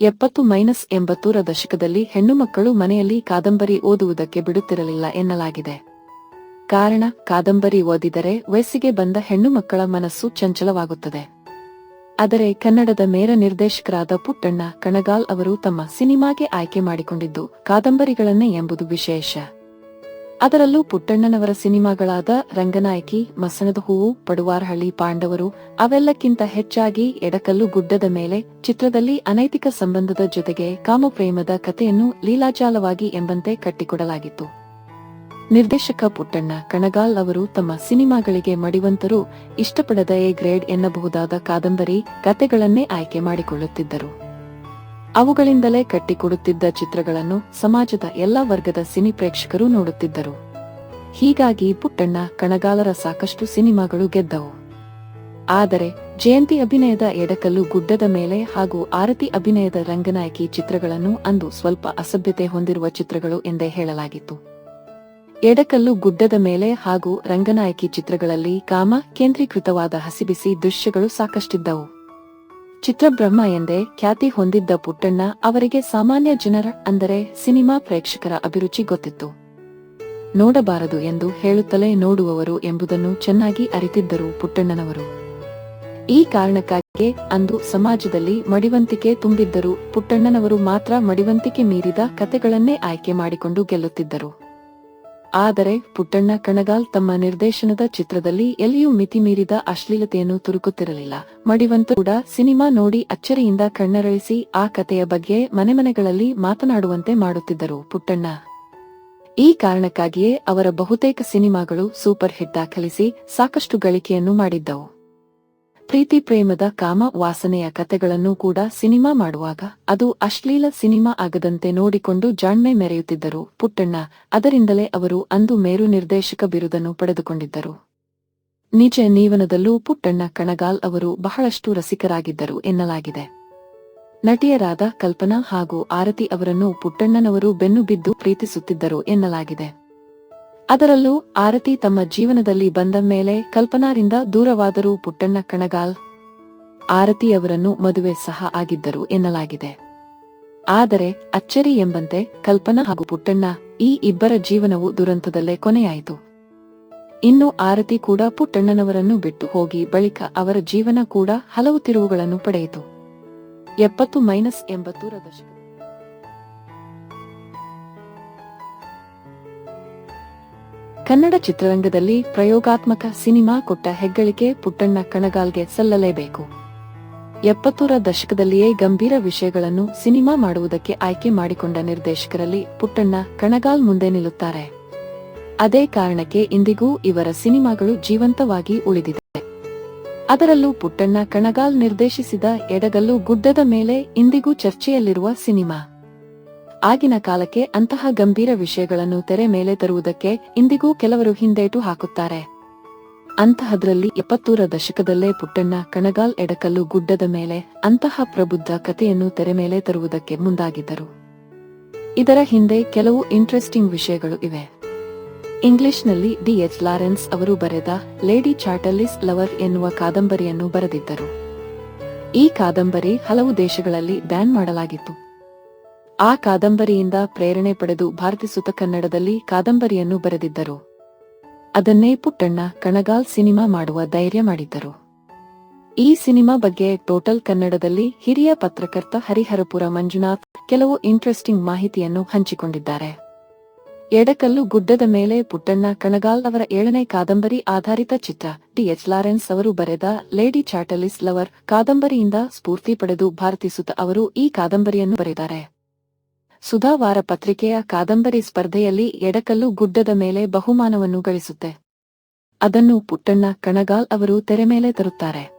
ಎಪ್ಪತ್ತು ಮೈನಸ್ ಎಂಬತ್ತೂರ ದಶಕದಲ್ಲಿ ಹೆಣ್ಣುಮಕ್ಕಳು ಮನೆಯಲ್ಲಿ ಕಾದಂಬರಿ ಓದುವುದಕ್ಕೆ ಬಿಡುತ್ತಿರಲಿಲ್ಲ ಎನ್ನಲಾಗಿದೆ. ಕಾರಣ, ಕಾದಂಬರಿ ಓದಿದರೆ ವಯಸ್ಸಿಗೆ ಬಂದ ಹೆಣ್ಣು ಮಕ್ಕಳ ಮನಸ್ಸು ಚಂಚಲವಾಗುತ್ತದೆ. ಆದರೆ ಕನ್ನಡದ ಮೇರ ನಿರ್ದೇಶಕರಾದ ಪುಟ್ಟಣ್ಣ ಕಣಗಾಲ್ ಅವರು ತಮ್ಮ ಸಿನಿಮಾಗೆ ಆಯ್ಕೆ ಮಾಡಿಕೊಂಡಿದ್ದು ಕಾದಂಬರಿಗಳನ್ನೇ ಎಂಬುದು ವಿಶೇಷ. ಅದರಲ್ಲೂ ಪುಟ್ಟಣ್ಣನವರ ಸಿನಿಮಾಗಳಾದ ರಂಗನಾಯಕಿ, ಮಸಣದ ಹೂವು, ಪಡುವಾರಹಳ್ಳಿ ಪಾಂಡವರು, ಅವೆಲ್ಲಕ್ಕಿಂತ ಹೆಚ್ಚಾಗಿ ಎಡಕಲ್ಲು ಗುಡ್ಡದ ಮೇಲೆ ಚಿತ್ರದಲ್ಲಿ ಅನೈತಿಕ ಸಂಬಂಧದ ಜೊತೆಗೆ ಕಾಮಪ್ರೇಮದ ಕಥೆಯನ್ನು ಲೀಲಾಜಾಲವಾಗಿ ಎಂಬಂತೆ ಕಟ್ಟಿಕೊಡಲಾಗಿತ್ತು. ನಿರ್ದೇಶಕ ಪುಟ್ಟಣ್ಣ ಕಣಗಾಲ್ ಅವರು ತಮ್ಮ ಸಿನಿಮಾಗಳಿಗೆ ಮಡಿವಂತರು ಇಷ್ಟಪಡದ ಎ ಗ್ರೇಡ್ ಎನ್ನಬಹುದಾದ ಕಾದಂಬರಿ ಕತೆಗಳನ್ನೇ ಆಯ್ಕೆ ಮಾಡಿಕೊಳ್ಳುತ್ತಿದ್ದರು. ಅವುಗಳಿಂದಲೇ ಕಟ್ಟಿಕೊಡುತ್ತಿದ್ದ ಚಿತ್ರಗಳನ್ನು ಸಮಾಜದ ಎಲ್ಲ ವರ್ಗದ ಸಿನಿ ಪ್ರೇಕ್ಷಕರು ನೋಡುತ್ತಿದ್ದರು. ಹೀಗಾಗಿ ಪುಟ್ಟಣ್ಣ, ಕಣಗಾಲರ ಸಾಕಷ್ಟು ಸಿನಿಮಾಗಳು ಗೆದ್ದವು. ಆದರೆ, ಜಯಂತಿ ಅಭಿನಯದ ಎಡಕಲ್ಲು ಗುಡ್ಡದ ಮೇಲೆ ಹಾಗೂ ಆರತಿ ಅಭಿನಯದ ರಂಗನಾಯಕಿ ಚಿತ್ರಗಳನ್ನು ಅಂದು ಸ್ವಲ್ಪ ಅಸಭ್ಯತೆ ಹೊಂದಿರುವ ಚಿತ್ರಗಳು ಎಂದೇ ಹೇಳಲಾಗಿತ್ತು. ಎಡಕಲ್ಲು ಗುಡ್ಡದ ಮೇಲೆ ಹಾಗೂ ರಂಗನಾಯಕಿ ಚಿತ್ರಗಳಲ್ಲಿ ಕಾಮ ಕೇಂದ್ರೀಕೃತವಾದ ಹಸಿಬಿಸಿ ದೃಶ್ಯಗಳು ಸಾಕಷ್ಟಿದ್ದವು. ಚಿತ್ರಬ್ರಹ್ಮ ಎಂದೇ ಖ್ಯಾತಿ ಹೊಂದಿದ್ದ ಪುಟ್ಟಣ್ಣ ಅವರಿಗೆ ಸಾಮಾನ್ಯ ಜನರ ಅಂದರೆ ಸಿನಿಮಾ ಪ್ರೇಕ್ಷಕರ ಅಭಿರುಚಿ ಗೊತ್ತಿತ್ತು. ನೋಡಬಾರದು ಎಂದು ಹೇಳುತ್ತಲೇ ನೋಡುವವರು ಎಂಬುದನ್ನು ಚೆನ್ನಾಗಿ ಅರಿತಿದ್ದರು ಪುಟ್ಟಣ್ಣನವರು. ಈ ಕಾರಣಕ್ಕಾಗಿ ಅಂದು ಸಮಾಜದಲ್ಲಿ ಮಡಿವಂತಿಕೆ ತುಂಬಿದ್ದರು ಪುಟ್ಟಣ್ಣನವರು ಮಾತ್ರ ಮಡಿವಂತಿಕೆ ಮೀರಿದ ಕತೆಗಳನ್ನೇ ಆಯ್ಕೆ ಮಾಡಿಕೊಂಡು ಗೆಲ್ಲುತ್ತಿದ್ದರು. ಆದರೆ ಪುಟ್ಟಣ್ಣ ಕಣಗಾಲ್ ತಮ್ಮ ನಿರ್ದೇಶನದ ಚಿತ್ರದಲ್ಲಿ ಎಲ್ಲಿಯೂ ಮಿತಿ ಮೀರಿದ ಅಶ್ಲೀಲತೆಯನ್ನು ತುರುಕುತ್ತಿರಲಿಲ್ಲ. ಮಡಿವಂತ ಕೂಡ ಸಿನಿಮಾ ನೋಡಿ ಅಚ್ಚರಿಯಿಂದ ಕಣ್ಣರಳಿಸಿ ಆ ಕಥೆಯ ಬಗ್ಗೆ ಮನೆಮನೆಗಳಲ್ಲಿ ಮಾತನಾಡುವಂತೆ ಮಾಡುತ್ತಿದ್ದರು ಪುಟ್ಟಣ್ಣ. ಈ ಕಾರಣಕ್ಕಾಗಿಯೇ ಅವರ ಬಹುತೇಕ ಸಿನಿಮಾಗಳು ಸೂಪರ್ ಹಿಟ್ ದಾಖಲಿಸಿ ಸಾಕಷ್ಟು ಗಳಿಕೆಯನ್ನು ಮಾಡಿದ್ದವು. ಪ್ರೀತಿ ಪ್ರೇಮದ ಕಾಮ ವಾಸನೆಯ ಕತೆಗಳನ್ನು ಕೂಡ ಸಿನಿಮಾ ಮಾಡುವಾಗ, ಅದು ಅಶ್ಲೀಲ ಸಿನಿಮಾ ಆಗದಂತೆ ನೋಡಿಕೊಂಡು ಜಾಣ್ಮೆ ಮೆರೆಯುತ್ತಿದ್ದರು. ಪುಟ್ಟಣ್ಣ, ಅದರಿಂದಲೇ ಅವರು ಅಂದು ಮೇರು ನಿರ್ದೇಶಕ ಬಿರುದನ್ನು ಪಡೆದುಕೊಂಡಿದ್ದರು. ನಿಜ ನೀವನದಲ್ಲೂ ಪುಟ್ಟಣ್ಣ ಕಣಗಾಲ್ ಅವರು ಬಹಳಷ್ಟು ರಸಿಕರಾಗಿದ್ದರು ಎನ್ನಲಾಗಿದೆ. ನಟಿಯರಾದ ಕಲ್ಪನಾ ಹಾಗೂ ಆರತಿ ಅವರನ್ನು ಪುಟ್ಟಣ್ಣನವರು ಬೆನ್ನು ಬಿದ್ದು ಪ್ರೀತಿಸುತ್ತಿದ್ದರು ಎನ್ನಲಾಗಿದೆ. ಅದರಲ್ಲೂ ಆರತಿ ತಮ್ಮ ಜೀವನದಲ್ಲಿ ಬಂದ ಮೇಲೆ ಕಲ್ಪನಾರಿಂದ ದೂರವಾದರೂ ಪುಟ್ಟಣ್ಣ ಕಣಗಾಲ್ ಆರತಿ ಅವರನ್ನು ಮದುವೆ ಸಹ ಆಗಿದ್ದರು ಎನ್ನಲಾಗಿದೆ. ಆದರೆ ಅಚ್ಚರಿ ಎಂಬಂತೆ ಕಲ್ಪನಾ ಹಾಗೂ ಪುಟ್ಟಣ್ಣ ಈ ಇಬ್ಬರ ಜೀವನವು ದುರಂತದಲ್ಲೇ ಕೊನೆಯಾಯಿತು. ಇನ್ನು ಆರತಿ ಕೂಡ ಪುಟ್ಟಣ್ಣನವರನ್ನು ಬಿಟ್ಟು ಹೋಗಿ ಬಳಿಕ ಅವರ ಜೀವನ ಕೂಡ ಹಲವು ತಿರುವುಗಳನ್ನು ಪಡೆಯಿತು. ಎಪ್ಪತ್ತು ಮೈನಸ್ ಎಂಬತ್ತೂರ ದಶಕ ಕನ್ನಡ ಚಿತ್ರರಂಗದಲ್ಲಿ ಪ್ರಯೋಗಾತ್ಮಕ ಸಿನಿಮಾ ಕೊಟ್ಟ ಹೆಗ್ಗಳಿಕೆ ಪುಟ್ಟಣ್ಣ ಕಣಗಾಲ್ಗೆ ಸಲ್ಲಲೇಬೇಕು. ಎಪ್ಪತ್ತೂರ ದಶಕದಲ್ಲಿಯೇ ಗಂಭೀರ ವಿಷಯಗಳನ್ನು ಸಿನಿಮಾ ಮಾಡುವುದಕ್ಕೆ ಆಯ್ಕೆ ಮಾಡಿಕೊಂಡ ನಿರ್ದೇಶಕರಲ್ಲಿ ಪುಟ್ಟಣ್ಣ ಕಣಗಾಲ್ ಮುಂದೆ ನಿಲ್ಲುತ್ತಾರೆ. ಅದೇ ಕಾರಣಕ್ಕೆ ಇಂದಿಗೂ ಇವರ ಸಿನಿಮಾಗಳು ಜೀವಂತವಾಗಿ ಉಳಿದಿದೆ. ಅದರಲ್ಲೂ ಪುಟ್ಟಣ್ಣ ಕಣಗಾಲ್ ನಿರ್ದೇಶಿಸಿದ ಎಡಗಲ್ಲು ಗುಡ್ಡದ ಮೇಲೆ ಇಂದಿಗೂ ಚರ್ಚೆಯಲ್ಲಿರುವ ಸಿನಿಮಾ. ಆಗಿನ ಕಾಲಕ್ಕೆ ಅಂತಹ ಗಂಭೀರ ವಿಷಯಗಳನ್ನು ತೆರೆ ಮೇಲೆ ತರುವುದಕ್ಕೆ ಇಂದಿಗೂ ಕೆಲವರು ಹಿಂದೇಟು ಹಾಕುತ್ತಾರೆ. ಅಂತಹದ್ರಲ್ಲಿ ಎಪ್ಪತ್ತೂರ ದಶಕದಲ್ಲೇ ಪುಟ್ಟಣ್ಣ ಕಣಗಾಲ್ ಎಡಕಲ್ಲು ಗುಡ್ಡದ ಮೇಲೆ ಅಂತಹ ಪ್ರಬುದ್ಧ ಕಥೆಯನ್ನು ತೆರೆ ಮೇಲೆ ತರುವುದಕ್ಕೆ ಮುಂದಾಗಿದ್ದರು. ಇದರ ಹಿಂದೆ ಕೆಲವು ಇಂಟ್ರೆಸ್ಟಿಂಗ್ ವಿಷಯಗಳು ಇವೆ. ಇಂಗ್ಲಿಷ್ನಲ್ಲಿ ಡಿ ಎಚ್ ಲಾರೆನ್ಸ್ ಅವರು ಬರೆದ ಲೇಡಿ ಚಾರ್ಟಲಿಸ್ ಲವರ್ ಎನ್ನುವ ಕಾದಂಬರಿಯನ್ನು ಬರೆದಿದ್ದರು. ಈ ಕಾದಂಬರಿ ಹಲವು ದೇಶಗಳಲ್ಲಿ ಬ್ಯಾನ್ ಮಾಡಲಾಗಿತ್ತು. ಆ ಕಾದಂಬರಿಯಿಂದ ಪ್ರೇರಣೆ ಪಡೆದು ಭಾರತಿ ಸುತ ಕನ್ನಡದಲ್ಲಿ ಕಾದಂಬರಿಯನ್ನು ಬರೆದಿದ್ದರು. ಅದನ್ನೇ ಪುಟ್ಟಣ್ಣ ಕಣಗಾಲ್ ಸಿನಿಮಾ ಮಾಡುವ ಧೈರ್ಯ ಮಾಡಿದ್ದರು. ಈ ಸಿನಿಮಾ ಬಗ್ಗೆ ಟೋಟಲ್ ಕನ್ನಡದಲ್ಲಿ ಹಿರಿಯ ಪತ್ರಕರ್ತ ಹರಿಹರಪುರ ಮಂಜುನಾಥ್ ಕೆಲವು ಇಂಟ್ರೆಸ್ಟಿಂಗ್ ಮಾಹಿತಿಯನ್ನು ಹಂಚಿಕೊಂಡಿದ್ದಾರೆ. ಎಡಕಲ್ಲು ಗುಡ್ಡದ ಮೇಲೆ ಪುಟ್ಟಣ್ಣ ಕಣಗಾಲ್ ಅವರ ಏಳನೇ ಕಾದಂಬರಿ ಆಧಾರಿತ ಚಿತ್ರ ಟಿ ಎಚ್ ಲಾರೆನ್ಸ್ ಅವರು ಬರೆದ ಲೇಡಿ ಚಾಟಲಿಸ್ ಲವರ್ ಕಾದಂಬರಿಯಿಂದ ಸ್ಫೂರ್ತಿ ಪಡೆದು ಭಾರತಿ ಸುತ ಅವರು ಈ ಕಾದಂಬರಿಯನ್ನು ಬರೆದಿದ್ದಾರೆ ಸುಧಾವಾರ ಪತ್ರಿಕೆಯ ಕಾದಂಬರಿ ಸ್ಪರ್ಧೆಯಲ್ಲಿ ಎಡಕಲ್ಲು ಗುಡ್ಡದ ಮೇಲೆ ಬಹುಮಾನವನ್ನು ಗಳಿಸುತ್ತೆ. ಅದನ್ನು ಪುಟ್ಟಣ್ಣ ಕಣಗಾಲ್ ಅವರು ತೆರೆ ಮೇಲೆ ತರುತ್ತಾರೆ.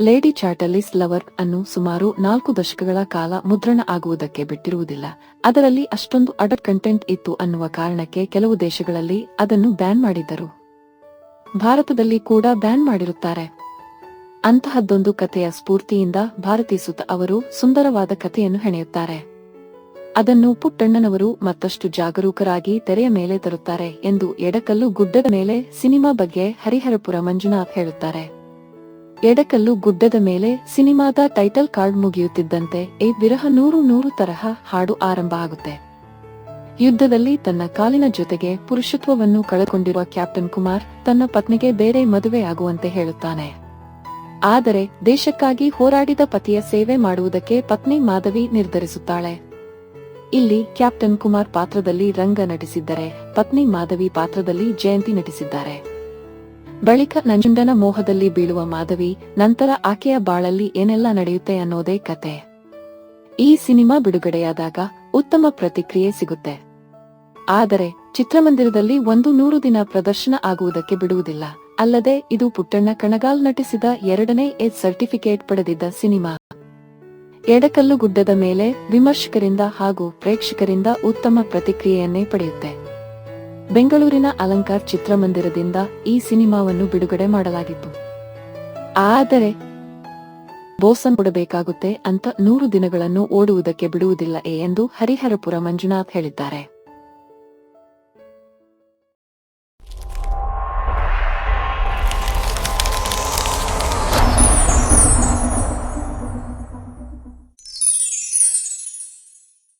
ಲೇಡಿ ಚಾಟಲಿಸ್ ಲವರ್ ಅನ್ನು ಸುಮಾರು ನಾಲ್ಕು ದಶಕಗಳ ಕಾಲ ಮುದ್ರಣ ಆಗುವುದಕ್ಕೆ ಬಿಟ್ಟಿರುವುದಿಲ್ಲ. ಅದರಲ್ಲಿ ಅಷ್ಟೊಂದು ಅಡರ್ ಕಂಟೆಂಟ್ ಇತ್ತು ಅನ್ನುವ ಕಾರಣಕ್ಕೆ ಕೆಲವು ದೇಶಗಳಲ್ಲಿ ಅದನ್ನು ಬ್ಯಾನ್ ಮಾಡಿದ್ದರು. ಭಾರತದಲ್ಲಿ ಕೂಡ ಬ್ಯಾನ್ ಮಾಡಿರುತ್ತಾರೆ. ಅಂತಹದ್ದೊಂದು ಕಥೆಯ ಸ್ಫೂರ್ತಿಯಿಂದ ಭಾರತೀಯ ಸುತ ಅವರು ಸುಂದರವಾದ ಕಥೆಯನ್ನು ಹೆಣೆಯುತ್ತಾರೆ. ಅದನ್ನು ಪುಟ್ಟಣ್ಣನವರು ಮತ್ತಷ್ಟು ಜಾಗರೂಕರಾಗಿ ತೆರೆಯ ಮೇಲೆ ತರುತ್ತಾರೆ ಎಂದು ಎಡಕಲ್ಲು ಗುಡ್ಡದ ಮೇಲೆ ಸಿನಿಮಾ ಬಗ್ಗೆ ಹರಿಹರಪುರ ಮಂಜುನಾಥ್ ಹೇಳುತ್ತಾರೆ. ಎಡಕಲ್ಲು ಗುಡ್ಡದ ಮೇಲೆ ಸಿನಿಮಾದ ಟೈಟಲ್ ಕಾರ್ಡ್ ಮುಗಿಯುತ್ತಿದ್ದಂತೆ ಈ ವಿರಹ ನೂರು ನೂರು ತರಹ ಹಾಡು ಆರಂಭ ಆಗುತ್ತೆ. ಯುದ್ಧದಲ್ಲಿ ತನ್ನ ಕಾಲಿನ ಜೊತೆಗೆ ಪುರುಷತ್ವವನ್ನು ಕಳೆಕೊಂಡಿರುವ ಕ್ಯಾಪ್ಟನ್ ಕುಮಾರ್ ತನ್ನ ಪತ್ನಿಗೆ ಬೇರೆ ಮದುವೆಯಾಗುವಂತೆ ಹೇಳುತ್ತಾನೆ. ಆದರೆ ದೇಶಕ್ಕಾಗಿ ಹೋರಾಡಿದ ಪತಿಯ ಸೇವೆ ಮಾಡುವುದಕ್ಕೆ ಪತ್ನಿ ಮಾಧವಿ ನಿರ್ಧರಿಸುತ್ತಾಳೆ. ಇಲ್ಲಿ ಕ್ಯಾಪ್ಟನ್ ಕುಮಾರ್ ಪಾತ್ರದಲ್ಲಿ ರಂಗ ನಟಿಸಿದ್ದರೆ, ಪತ್ನಿ ಮಾಧವಿ ಪಾತ್ರದಲ್ಲಿ ಜಯಂತಿ ನಟಿಸಿದ್ದಾರೆ. ಬಳಿಕ ನಂಜುಂಡನ ಮೋಹದಲ್ಲಿ ಬೀಳುವ ಮಾಧವಿ, ನಂತರ ಆಕೆಯ ಬಾಳಲ್ಲಿ ಏನೆಲ್ಲ ನಡೆಯುತ್ತೆ ಅನ್ನೋದೇ ಕತೆ. ಈ ಸಿನಿಮಾ ಬಿಡುಗಡೆಯಾದಾಗ ಉತ್ತಮ ಪ್ರತಿಕ್ರಿಯೆ ಸಿಗುತ್ತೆ. ಆದರೆ, ಚಿತ್ರಮಂದಿರದಲ್ಲಿ ಒಂದು ನೂರು ದಿನ ಪ್ರದರ್ಶನ ಆಗುವುದಕ್ಕೆ ಬಿಡುವುದಿಲ್ಲ. ಅಲ್ಲದೆ, ಇದು ಪುಟ್ಟಣ್ಣ ಕಣಗಾಲ್ ನಟಿಸಿದ ಎರಡನೇ ಏಜ್ ಸರ್ಟಿಫಿಕೇಟ್ ಪಡೆದಿದ್ದ ಸಿನಿಮಾ. ಎಡಕಲ್ಲು ಗುಡ್ಡದ ಮೇಲೆ ವಿಮರ್ಶಕರಿಂದ ಹಾಗೂ ಪ್ರೇಕ್ಷಕರಿಂದ ಉತ್ತಮ ಪ್ರತಿಕ್ರಿಯೆಯನ್ನೇ ಪಡೆಯುತ್ತೆ. ಬೆಂಗಳೂರಿನ ಅಲಂಕಾರ್ ಚಿತ್ರಮಂದಿರದಿಂದ ಈ ಸಿನಿಮಾವನ್ನು ಬಿಡುಗಡೆ ಮಾಡಲಾಗಿತ್ತು. ಆದರೆ ಬೋಸನ್ ಕೊಡಬೇಕಾಗುತ್ತೆ ಅಂತ ನೂರು ದಿನಗಳನ್ನು ಓಡುವುದಕ್ಕೆ ಬಿಡುವುದಿಲ್ಲ ಎಂದು ಹರಿಹರಪುರ ಮಂಜುನಾಥ್ ಹೇಳಿದ್ದಾರೆ.